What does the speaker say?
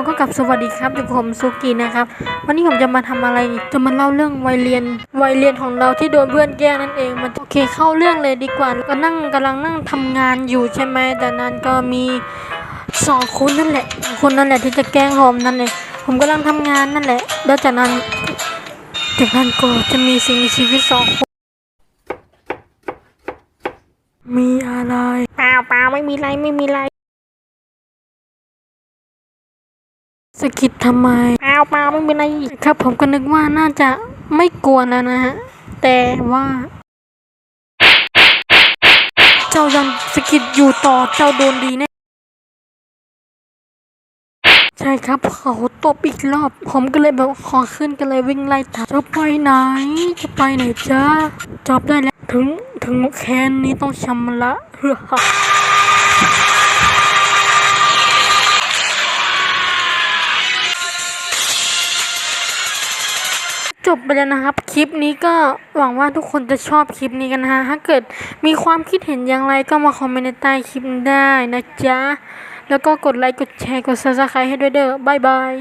าวก็กลับสวัสดีครับอยู่กับผมซูกินะครับ วันนี้ผมจะมาทำอะไร จะมาเล่าเรื่องวัยเรียน วัยเรียนของเราที่โดนเพื่อนแกล้งนั่นเอง มันโอเคเข้าเรื่องเลยดีกว่า ก็นั่งกำลังนั่งทำงานอยู่ใช่ไหมแต่นั้นก็มีสองคนนั่นแหละ คนนั่นแหละที่จะแกล้งผมนั่นเอง ผมกำลังทำงานนั่นแหละ แล้วจากนั้น จากนั้นก็จะมีสิ่งมีชีวิตสองคนมีอะไร เปล่าเปล่าไม่มีไรไม่มีไร สะกิดทำไมเปล่าเปล่าไม่มีไรครับ ผมก็นึกว่าน่าจะไม่กลัวแล้วนะฮะ แต่ว่า เจ้ายังสะกิดอยู่ต่อเจ้าโดนดีแน่ใช่ครับเขาตบอีกรอบ ผมก็เลยแบบขอขึ้นก็เลยวิ่งไล่ตามจะไปไหน จะไปไหนจ้าจอบได้แล้ว ถึงถึงแค้นนี้ต้องชำระเฮ้อ จบไปแล้วนะครับ คลิปนี้ก็หวังว่าทุกคนจะชอบคลิปนี้กันนะฮะถ้าเกิดมีความคิดเห็นอย่างไรก็มาคอมเมนต์ในใต้คลิปได้นะจ๊ะ แล้วก็กดไลค์กดแชร์กด subscribe ให้ด้วยเด้อบ๊ายบาย